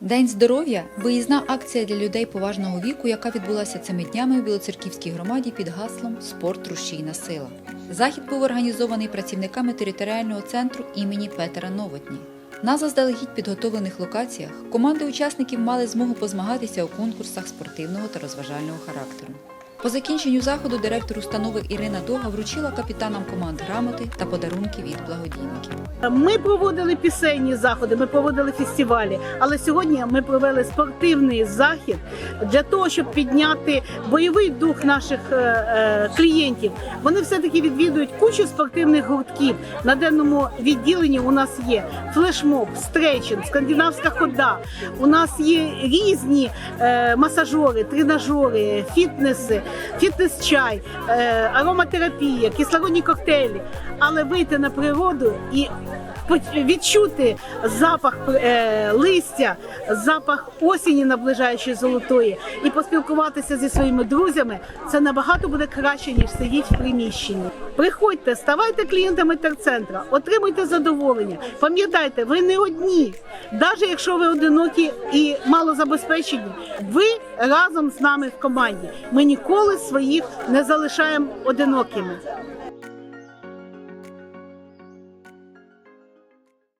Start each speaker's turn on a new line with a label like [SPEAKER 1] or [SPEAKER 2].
[SPEAKER 1] День здоров'я виїзна акція для людей поважного віку, яка відбулася цими днями у Білоцерківській громаді під гаслом Спорт рушійна сила. Захід був організований працівниками територіального центру імені Петера Новотні. На заздалегідь підготовлених локаціях команди учасників мали змогу позмагатися у конкурсах спортивного та розважального характеру. По закінченню заходу директор установи Ірина Дога вручила капітанам команд грамоти та подарунки від благодійників.
[SPEAKER 2] Ми проводили пісенні заходи, ми проводили фестивалі, але сьогодні ми провели спортивний захід для того, щоб підняти бойовий дух наших е, е, клієнтів. Вони все-таки відвідують кучу спортивних гуртків. На денному відділенні у нас є флешмоб, стрейчинг, скандинавська хода. У нас є різні е, масажори, тренажери, фітнеси, фітнес-чай, е, ароматерапія, кислородні коктейлі. Але вийти на природу і відчути запах е, листя, запах осені наближаючої золотої, і поспілкуватися зі своїми друзями це набагато буде краще ніж сидіти в приміщенні. Приходьте, ставайте клієнтами терцентра, отримуйте задоволення. Пам'ятайте, ви не одні. Навіть якщо ви одинокі і малозабезпечені, ви разом з нами в команді. Ми ніколи своїх не залишаємо одинокими.